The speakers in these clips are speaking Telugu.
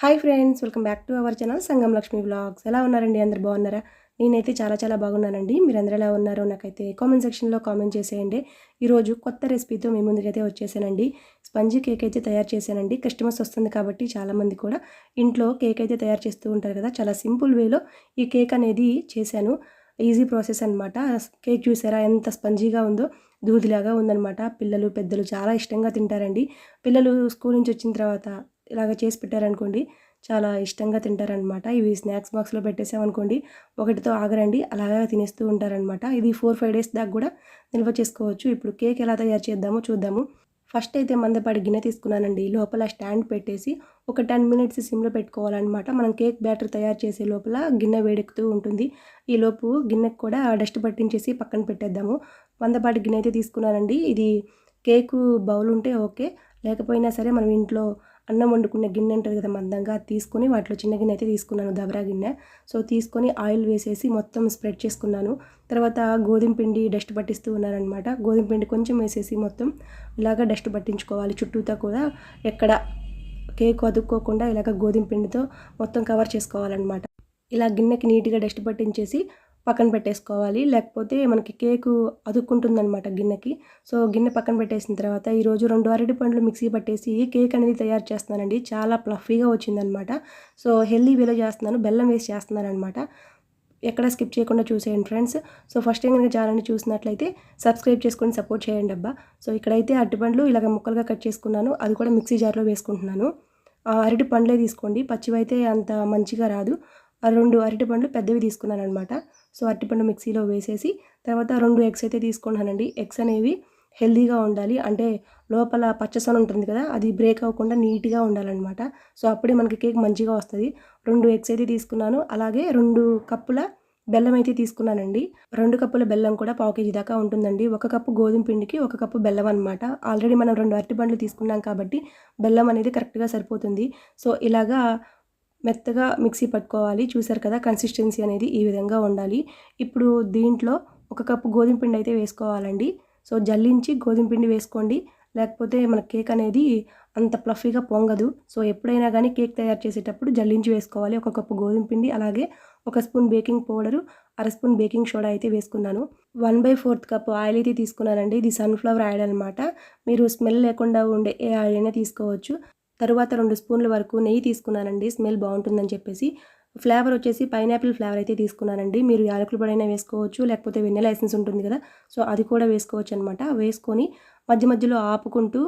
Hi friends welcome back to our channel Sangam Lakshmi blogs ఎలా ఉన్నారండి? అందరు బాగున్నారా? నేనైతే చాలా చాలా బాగున్నానండి. మీరు అందరు ఎలా ఉన్నారో నాకైతే కామెంట్ సెక్షన్లో కామెంట్ చేసేయండి. ఈరోజు కొత్త రెసిపీతో మీ ముందుకైతే వచ్చేసానండి. స్పంజీ కేక్ అయితే తయారు చేశానండి. కస్టమర్స్ వస్తుంది కాబట్టి చాలామంది కూడా ఇంట్లో కేక్ అయితే తయారు చేస్తూ ఉంటారు కదా. చాలా సింపుల్ వేలో ఈ కేక్ అనేది చేశాను. ఈజీ ప్రాసెస్ అనమాట కేక్ చూసారా? ఎంత స్పంజీగా ఉందో దూదిలాగా ఉందన్నమాట. పిల్లలు పెద్దలు చాలా ఇష్టంగా తింటారండి. పిల్లలు స్కూల్ నుంచి వచ్చిన తర్వాత ఇలాగ చేసి పెట్టారనుకోండి చాలా ఇష్టంగా తింటారనమాట. ఇవి స్నాక్స్ బాక్స్లో పెట్టేసామనుకోండి ఒకటితో ఆగరండి అలాగే తినేస్తూ ఉంటారనమాట. ఇది ఫోర్ ఫైవ్ డేస్ దాకా కూడా నిల్వ చేసుకోవచ్చు. ఇప్పుడు కేక్ ఎలా తయారు చేద్దామో చూద్దాము. ఫస్ట్ అయితే మందపాటి గిన్నె తీసుకున్నానండి. లోపల స్టాండ్ పెట్టేసి ఒక టెన్ మినిట్స్ సిమ్లో పెట్టుకోవాలన్నమాట మనం కేక్ బ్యాటర్ తయారు చేసే లోపల గిన్నె వేడెక్కుతూ ఉంటుంది. ఈ లోపు గిన్నెకి కూడా డస్ట్ పట్టించేసి పక్కన పెట్టేద్దాము. మందపాటి గిన్నె అయితే తీసుకున్నానండి. ఇది కేకు బౌల్ ఉంటే ఓకే. లేకపోయినా సరే మనం ఇంట్లో అన్నం వండుకునే గిన్నె ఉంటుంది కదా మందంగా అది తీసుకొని వాటిలో చిన్న గిన్నె అయితే తీసుకున్నాను దబరా గిన్నె. సో తీసుకొని ఆయిల్ వేసేసి మొత్తం స్ప్రెడ్ చేసుకున్నాను. తర్వాత గోధుమ పిండి డస్ట్ పట్టిస్తూ ఉన్నారనమాట గోధుమ పిండి కొంచెం వేసేసి మొత్తం ఇలాగ డస్ట్ పట్టించుకోవాలి. చుట్టూతో కూడా ఎక్కడ కేక్ అదుక్కోకుండా ఇలాగ గోధుమ పిండితో మొత్తం కవర్ చేసుకోవాలన్నమాట. ఇలా గిన్నెకి నీట్గా డస్ట్ పట్టించేసి పక్కన పెట్టేసుకోవాలి. లేకపోతే మనకి కేకు అదుక్కుంటుందన్నమాట గిన్నెకి. సో గిన్నె పక్కన పెట్టేసిన తర్వాత ఈరోజు రెండు అరటి పండ్లు మిక్సీ పట్టేసి కేక్ అనేది తయారు చేస్తున్నానండి. చాలా ప్లఫీగా వచ్చిందనమాట సో హెల్దీ వేలో చేస్తున్నాను. బెల్లం వేసి చేస్తున్నానమాట ఎక్కడ స్కిప్ చేయకుండా చూసేయండి ఫ్రెండ్స్. సో ఫస్ట్ టైం కనుక ఛానల్ని చూసినట్లయితే సబ్స్క్రైబ్ చేసుకొని సపోర్ట్ చేయండి అబ్బా. సో ఇక్కడైతే అరటిపండ్లు ఇలాగ ముక్కలుగా కట్ చేసుకున్నాను. అది కూడా మిక్సీ జార్లో వేసుకుంటున్నాను. అరటి పండ్లే తీసుకోండి. పచ్చివైతే అంత మంచిగా రాదు. రెండు అరటి పండ్లు పెద్దవి తీసుకున్నాను అనమాట సో అరటిపండు మిక్సీలో వేసేసి తర్వాత రెండు ఎగ్స్ అయితే తీసుకున్నానండి ఎగ్స్ అనేవి హెల్దీగా ఉండాలి. అంటే లోపల పచ్చసొన ఉంటుంది కదా అది బ్రేక్ అవ్వకుండా నీట్గా ఉండాలన్నమాట. సో అప్పుడే మనకి కేక్ మంచిగా వస్తుంది. రెండు ఎగ్స్ అయితే తీసుకున్నాను. అలాగే రెండు కప్పుల బెల్లం అయితే తీసుకున్నానండి. రెండు కప్పుల బెల్లం కూడా పావు కేజీ దాకా ఉంటుందండి. ఒక కప్పు గోధుమ పిండికి ఒక కప్పు బెల్లం అనమాట ఆల్రెడీ మనం రెండు అరటిపండ్లు తీసుకున్నాం కాబట్టి బెల్లం అనేది కరెక్ట్గా సరిపోతుంది. సో ఇలాగా మెత్తగా మిక్సీ పట్టుకోవాలి. చూసారు కదా కన్సిస్టెన్సీ అనేది ఈ విధంగా ఉండాలి. ఇప్పుడు దీంట్లో ఒక కప్పు గోధుమ పిండి అయితే వేసుకోవాలండి. సో జల్లించి గోధుమ పిండి వేసుకోండి. లేకపోతే మన కేక్ అనేది అంత ప్లఫీగా పొంగదు. సో ఎప్పుడైనా కానీ కేక్ తయారు చేసేటప్పుడు జల్లించి వేసుకోవాలి. ఒక కప్పు గోధుమ పిండి అలాగే ఒక స్పూన్ బేకింగ్ పౌడరు అర స్పూన్ బేకింగ్ సోడా అయితే వేసుకున్నాను. One by fourth cup oil అయితే తీసుకున్నానండి. ఇది సన్ఫ్లవర్ ఆయిల్ అనమాట మీరు స్మెల్ లేకుండా ఉండే ఏ ఆయిల్ అయినా తీసుకోవచ్చు. తరువాత రెండు స్పూన్ల వరకు నెయ్యి తీసుకున్నానండి. స్మెల్ బాగుంటుందని చెప్పేసి. ఫ్లేవర్ వచ్చేసి పైనాపిల్ ఫ్లేవర్ అయితే తీసుకున్నానండి. మీరు యాలకులు పొడైనా వేసుకోవచ్చు లేకపోతే వెన్నెల ఎసెన్స్ ఉంటుంది కదా సో అది కూడా వేసుకోవచ్చు అనమాట వేసుకొని మధ్య మధ్యలో ఆపుకుంటూ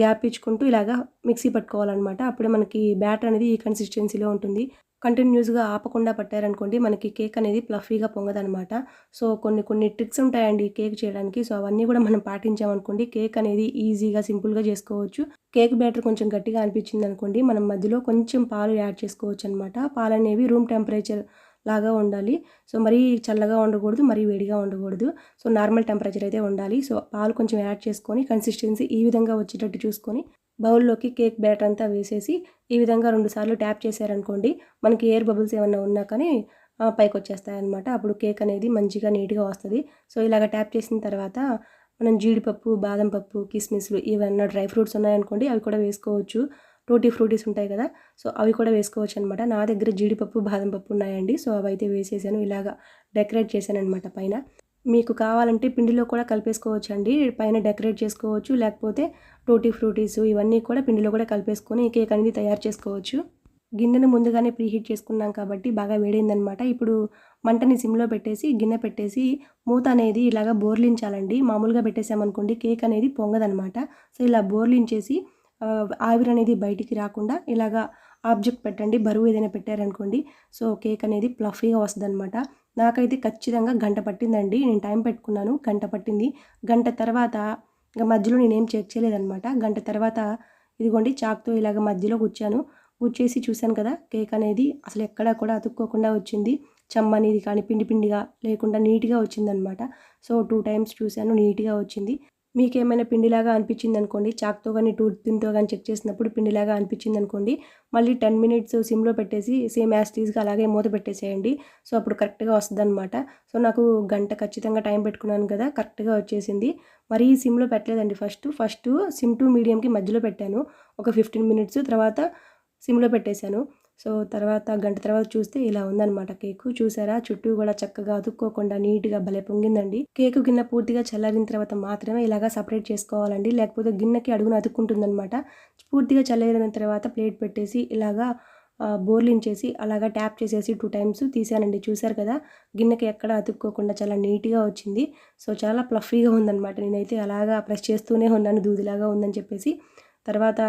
గ్యాప్ ఇచ్చుకుంటూ ఇలాగా మిక్సీ పట్టుకోవాలన్నమాట. అప్పుడే మనకి బ్యాటర్ అనేది ఈ కన్సిస్టెన్సీలో ఉంటుంది. కంటిన్యూస్గా ఆపకుండా పట్టారనుకోండి మనకి కేక్ అనేది ప్లఫీగా పొంగదనమాట. సో కొన్ని కొన్ని ట్రిక్స్ ఉంటాయండి కేక్ చేయడానికి. సో అవన్నీ కూడా మనం పాటించామనుకోండి కేక్ అనేది ఈజీగా సింపుల్గా చేసుకోవచ్చు. కేక్ బ్యాటర్ కొంచెం గట్టిగా అనిపించింది అనుకోండి మనం మధ్యలో కొంచెం పాలు యాడ్ చేసుకోవచ్చు అనమాట పాలు అనేవి రూమ్ టెంపరేచర్ లాగా ఉండాలి. సో మరీ చల్లగా ఉండకూడదు మరీ వేడిగా ఉండకూడదు. సో నార్మల్ టెంపరేచర్ అయితే ఉండాలి. సో పాలు కొంచెం యాడ్ చేసుకొని కన్సిస్టెన్సీ ఈ విధంగా వచ్చేటట్టు చూసుకొని బౌల్లోకి కేక్ బ్యాటర్ అంతా వేసేసి ఈ విధంగా రెండుసార్లు ట్యాప్ చేశారనుకోండి మనకి ఎయిర్ బబుల్స్ ఏమన్నా ఉన్నా కానీ పైకి వచ్చేస్తాయన్నమాట అప్పుడు కేక్ అనేది మంచిగా నీట్గా వస్తుంది. సో ఇలాగ ట్యాప్ చేసిన తర్వాత మనం జీడిపప్పు బాదం పప్పు కిస్మిస్లు ఇవన్నీ డ్రై ఫ్రూట్స్ ఉన్నాయనుకోండి అవి కూడా వేసుకోవచ్చు. టూటీ ఫ్రూటీస్ ఉంటాయి కదా సో అవి కూడా వేసుకోవచ్చు అనమాట నా దగ్గర జీడిపప్పు బాదం పప్పు ఉన్నాయండి సో అవి అయితే వేసేసాను. ఇలాగా డెకరేట్ చేశాను అనమాట పైన. మీకు కావాలంటే పిండిలో కూడా కలిపేసుకోవచ్చు అండి పైన డెకరేట్ చేసుకోవచ్చు లేకపోతే టూటీ ఫ్రూటీస్ ఇవన్నీ కూడా పిండిలో కూడా కలిపేసుకొని కేక్ అనేది తయారు చేసుకోవచ్చు. గిన్నెను ముందుగానే ప్రీహీట్ చేసుకున్నాం కాబట్టి బాగా వేడైందనమాట. ఇప్పుడు మంటని సిమ్లో పెట్టేసి గిన్నె పెట్టేసి మూత అనేది ఇలాగా బోర్లించాలండి. మామూలుగా పెట్టేసామనుకోండి కేక్ అనేది పొంగదనమాట. సో ఇలా బోర్లించేసి ఆవిరి అనేది బయటికి రాకుండా ఇలాగా ఆబ్జెక్ట్ పెట్టండి. బరువు ఏదైనా పెట్టారనుకోండి సో కేక్ అనేది ప్లఫీగా వస్తుంది అనమాట నాకైతే ఖచ్చితంగా గంట పట్టిందండి. నేను టైం పెట్టుకున్నాను గంట పట్టింది. గంట తర్వాత ఇంకా మధ్యలో నేనేం చెక్ చేయలేదనమాట గంట తర్వాత ఇదిగోండి చాక్తో ఇలాగ మధ్యలో కూర్చాను కూర్చేసి చూశాను కదా కేక్ అనేది అసలు ఎక్కడా కూడా అతుక్కోకుండా వచ్చింది. చెమ్మ అనేది కానీ పిండి పిండిగా లేకుండా నీట్గా వచ్చిందనమాట సో టూ టైమ్స్ చూశాను నీట్గా వచ్చింది. మీకు ఏమైనా పిండిలాగా అనిపించింది అనుకోండి చాక్తో కానీ టూత్ పిన్తో కానీ చెక్ చేసినప్పుడు పిండిలాగా అనిపించింది అనుకోండి మళ్ళీ టెన్ మినిట్స్ సిమ్లో పెట్టేసి సేమ్ యాస్టీస్గా అలాగే మూత పెట్టేసేయండి. సో అప్పుడు కరెక్ట్గా వస్తుంది అనమాట సో నాకు గంట ఖచ్చితంగా టైం పెట్టుకున్నాను కదా కరెక్ట్గా వచ్చేసింది. మరీ సిమ్లో పెట్టలేదండి ఫస్ట్. ఫస్ట్ సిమ్ టు మీడియంకి మధ్యలో పెట్టాను. ఒక ఫిఫ్టీన్ మినిట్స్ తర్వాత సిమ్లో పెట్టేశాను. సో తర్వాత గంట తర్వాత చూస్తే ఇలా ఉందన్నమాట కేకు. చూసారా? చుట్టూ కూడా చక్కగా అతుక్కోకుండా నీట్గా భలే పొంగిందండి. కేకు గిన్నె పూర్తిగా చల్లారిన తర్వాత మాత్రమే ఇలాగా సపరేట్ చేసుకోవాలండి. లేకపోతే గిన్నెకి అడుగున అతుక్కుంటుందన్నమాట. పూర్తిగా చల్లారిన తర్వాత ప్లేట్ పెట్టేసి ఇలాగా బోర్లించేసి అలాగా ట్యాప్ చేసేసి టూ టైమ్స్ తీసానండి. చూసారు కదా? గిన్నెకి ఎక్కడ అతుక్కోకుండా చాలా నీట్గా వచ్చింది. సో చాలా ప్లఫీగా ఉందన్నమాట. నేనైతే అలాగా ప్రెస్ చేస్తూనే ఉన్నాను. దూదిలాగా ఉందని చెప్పేసి. తర్వాత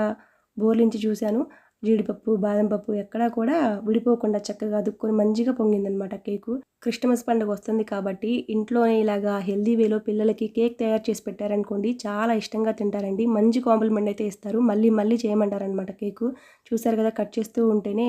బోర్లించి చూశాను. జీడిపప్పు బాదం పప్పు ఎక్కడా కూడా విడిపోకుండా చక్కగా అదుక్కొని మంచిగా పొంగిందనమాట కేకు. క్రిస్టమస్ పండుగ వస్తుంది కాబట్టి ఇంట్లోనే ఇలాగా హెల్దీ వేలో పిల్లలకి కేక్ తయారు చేసి పెట్టారనుకోండి చాలా ఇష్టంగా తింటారండి. మంచి కాంప్లిమెంట్ అయితే ఇస్తారు. మళ్ళీ మళ్ళీ చేయమంటారనమాట కేకు. చూసారు కదా కట్ చేస్తూ ఉంటేనే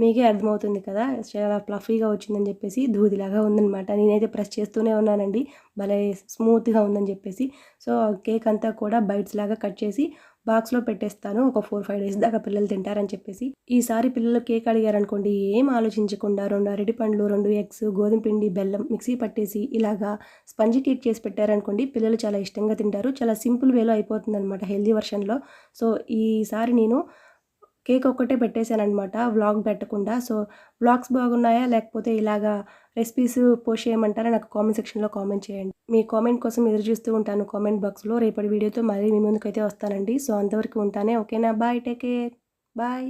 మీకే అర్థమవుతుంది కదా? చాలా ఫ్లఫీగా వచ్చిందని చెప్పేసి దూదిలాగా ఉందనమాట నేనైతే ప్రెస్ చేస్తూనే ఉన్నానండి. భలే స్మూత్గా ఉందని చెప్పేసి. సో కేక్ అంతా కూడా బైట్స్ లాగా కట్ చేసి బాక్స్లో పెట్టేస్తాను. ఒక ఫోర్ ఫైవ్ డేస్ దాకా పిల్లలు తింటారని చెప్పేసి. ఈసారి పిల్లలు కేక్ అడిగారనుకోండి ఏం ఆలోచించకుండా రెండు అరటి పండ్లు రెండు ఎగ్స్ గోధుమ పిండి బెల్లం మిక్సీ పట్టేసి ఇలాగా స్పంజి కేక్ చేసి పెట్టారనుకోండి పిల్లలు చాలా ఇష్టంగా తింటారు. చాలా సింపుల్ వేలో అయిపోతుంది అనమాట హెల్దీ వర్షన్లో. సో ఈసారి నేను కేక్ ఒక్కటే పెట్టేశానమాట వ్లాగ్ పెట్టకుండా. సో వ్లాగ్స్ బాగున్నాయా? లేకపోతే ఇలాగా రెసిపీస్ పోస్ట్ చేయమంటారా? నాకు కామెంట్ సెక్షన్లో కామెంట్ చేయండి. మీ కామెంట్ కోసం ఎదురు చూస్తూ ఉంటాను కామెంట్ బాక్స్లో. రేపటి వీడియోతో మళ్ళీ మీ ముందుకైతే వస్తానండి. సో అంతవరకు ఉంటానే. ఓకేనా? Bye take care. బాయ్.